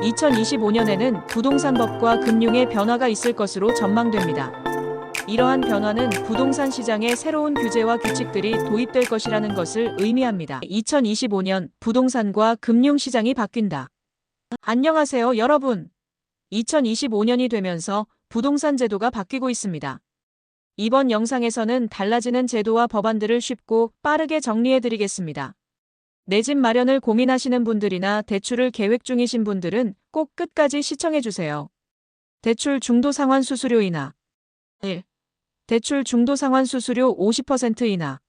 2025년에는 부동산법과 금융의 변화가 있을 것으로 전망됩니다. 이러한 변화는 부동산 시장에 새로운 규제와 규칙들이 도입될 것이라는 것을 의미합니다. 2025년 부동산과 금융시장이 바뀐다. 안녕하세요, 여러분. 2025년이 되면서 부동산 제도가 바뀌고 있습니다. 이번 영상에서는 달라지는 제도와 법안들을 쉽고 빠르게 정리해 드리겠습니다. 내 집 마련을 고민하시는 분들이나 대출을 계획 중이신 분들은 꼭 끝까지 시청해 주세요. 대출 중도 상환 수수료 인하 1. 대출 중도 상환 수수료 50% 인하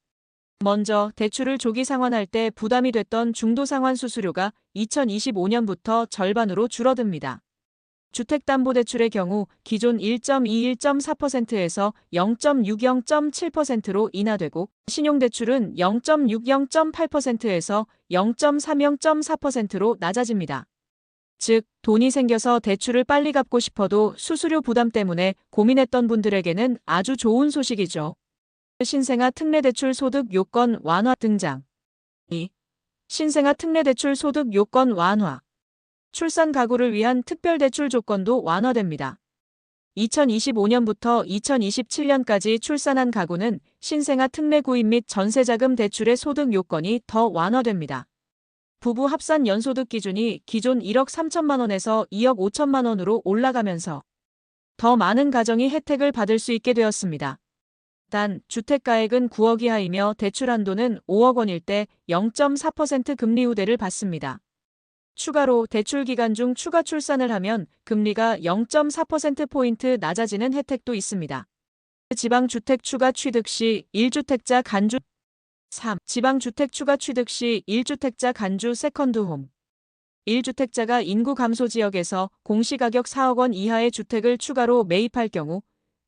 먼저 대출을 조기 상환할 때 부담이 됐던 중도 상환 수수료가 2025년부터 절반으로 줄어듭니다. 주택담보대출의 경우 기존 1.21.4%에서 0.60.7%로 인하되고 신용대출은 0.60.8%에서 0.30.4%로 낮아집니다. 즉, 돈이 생겨서 대출을 빨리 갚고 싶어도 수수료 부담 때문에 고민했던 분들에게는 아주 좋은 소식이죠. 신생아 특례대출 소득 요건 완화 등장. 2. 신생아 특례대출 소득 요건 완화. 출산 가구를 위한 특별대출 조건도 완화됩니다. 2025년부터 2027년까지 출산한 가구는 신생아 특례 구입 및 전세자금 대출의 소득 요건이 더 완화됩니다. 부부 합산 연소득 기준이 기존 1억 3천만 원에서 2억 5천만 원으로 올라가면서 더 많은 가정이 혜택을 받을 수 있게 되었습니다. 단, 주택가액은 9억 이하이며 대출 한도는 5억 원일 때 0.4% 금리 우대를 받습니다. 추가로 대출 기간 중 추가 출산을 하면 금리가 0.4%포인트 낮아지는 혜택도 있습니다. 지방주택 추가 취득 시 1주택자 간주 3. 지방주택 추가 취득 시 1주택자 간주 세컨드홈 1주택자가 인구 감소 지역에서 공시가격 4억 원 이하의 주택을 추가로 매입할 경우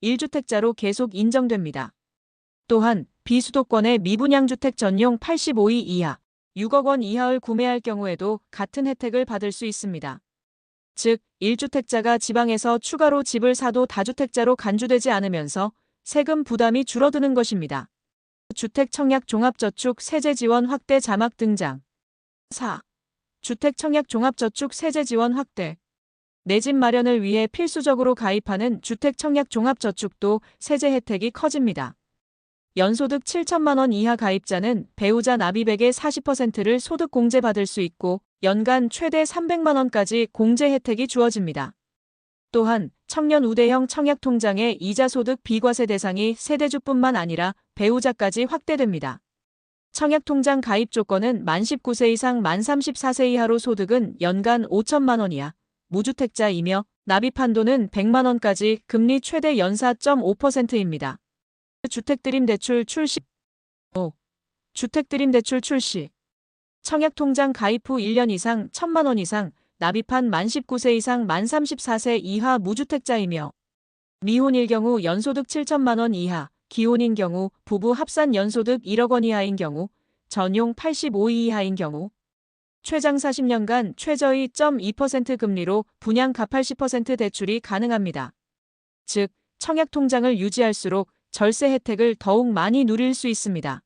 1주택자로 계속 인정됩니다. 또한 비수도권의 미분양주택 전용 85이 이하 6억 원 이하를 구매할 경우에도 같은 혜택을 받을 수 있습니다. 즉, 1주택자가 지방에서 추가로 집을 사도 다주택자로 간주되지 않으면서 세금 부담이 줄어드는 것입니다. 주택 청약 종합저축 세제 지원 확대 자막 등장. 4. 주택 청약 종합저축 세제 지원 확대. 내 집 마련을 위해 필수적으로 가입하는 주택 청약 종합저축도 세제 혜택이 커집니다. 연소득 7천만 원 이하 가입자는 배우자 납입액의 40%를 소득 공제받을 수 있고 연간 최대 300만 원까지 공제 혜택이 주어집니다. 또한 청년 우대형 청약 통장의 이자 소득 비과세 대상이 세대주뿐만 아니라 배우자까지 확대됩니다. 청약 통장 가입 조건은 만 19세 이상 만 34세 이하로 소득은 연간 5천만 원 이하, 무주택자이며 납입 한도는 100만 원까지 금리 최대 연사 4.5%입니다. 주택드림 대출 출시 5. 주택드림 대출 출시 청약통장 가입 후 1년 이상 1천만 원 이상 납입한 만 19세 이상 만 34세 이하 무주택자이며 미혼일 경우 연소득 7천만 원 이하, 기혼인 경우 부부 합산 연소득 1억 원 이하인 경우 전용 85 이하인 경우 최장 40년간 최저의 0.2% 금리로 분양가 80% 대출이 가능합니다. 즉, 청약통장을 유지할수록 절세 혜택을 더욱 많이 누릴 수 있습니다.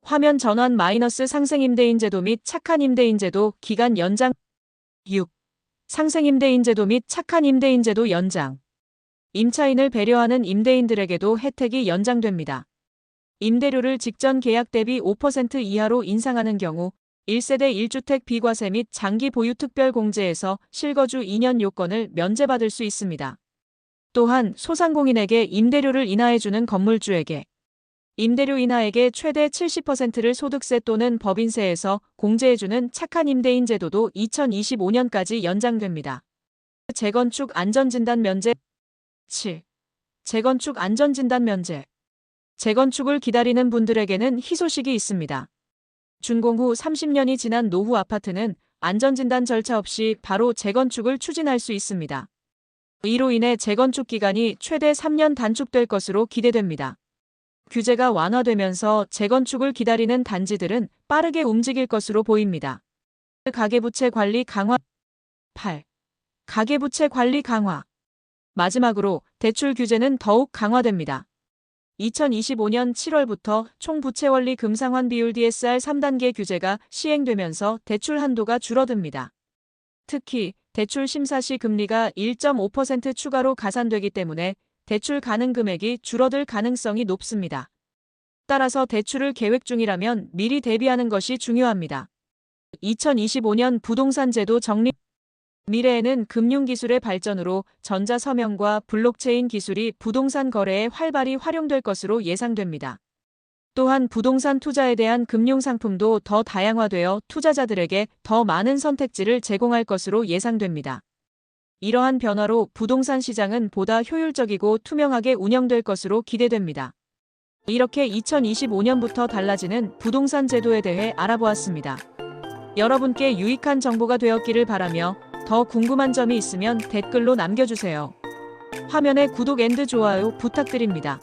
화면 전환 마이너스 상생임대인 제도 및 착한 임대인 제도 기간 연장 6. 상생임대인 제도 및 착한 임대인 제도 연장 임차인을 배려하는 임대인들에게도 혜택이 연장됩니다. 임대료를 직전 계약 대비 5% 이하로 인상하는 경우 1세대 1주택 비과세 및 장기 보유 특별 공제에서 실거주 2년 요건을 면제받을 수 있습니다. 또한 소상공인에게 임대료를 인하해주는 건물주에게 임대료 인하액의 최대 70%를 소득세 또는 법인세에서 공제해주는 착한 임대인 제도도 2025년까지 연장됩니다. 재건축 안전진단 면제 7. 재건축 안전진단 면제 재건축을 기다리는 분들에게는 희소식이 있습니다. 준공 후 30년이 지난 노후 아파트는 안전진단 절차 없이 바로 재건축을 추진할 수 있습니다. 이로 인해 재건축 기간이 최대 3년 단축될 것으로 기대됩니다. 규제가 완화되면서 재건축을 기다리는 단지들은 빠르게 움직일 것으로 보입니다. 가계부채 관리 강화 8. 가계부채 관리 강화 마지막으로 대출 규제는 더욱 강화됩니다. 2025년 7월부터 총부채원리 금상환 비율 DSR 3단계 규제가 시행되면서 대출 한도가 줄어듭니다. 특히 대출 심사 시 금리가 1.5% 추가로 가산되기 때문에 대출 가능 금액이 줄어들 가능성이 높습니다. 따라서 대출을 계획 중이라면 미리 대비하는 것이 중요합니다. 2025년 부동산 제도 정리 미래에는 금융기술의 발전으로 전자서명과 블록체인 기술이 부동산 거래에 활발히 활용될 것으로 예상됩니다. 또한 부동산 투자에 대한 금융상품도 더 다양화되어 투자자들에게 더 많은 선택지를 제공할 것으로 예상됩니다. 이러한 변화로 부동산 시장은 보다 효율적이고 투명하게 운영될 것으로 기대됩니다. 이렇게 2025년부터 달라지는 부동산 제도에 대해 알아보았습니다. 여러분께 유익한 정보가 되었기를 바라며 더 궁금한 점이 있으면 댓글로 남겨주세요. 화면에 구독 앤드 좋아요 부탁드립니다.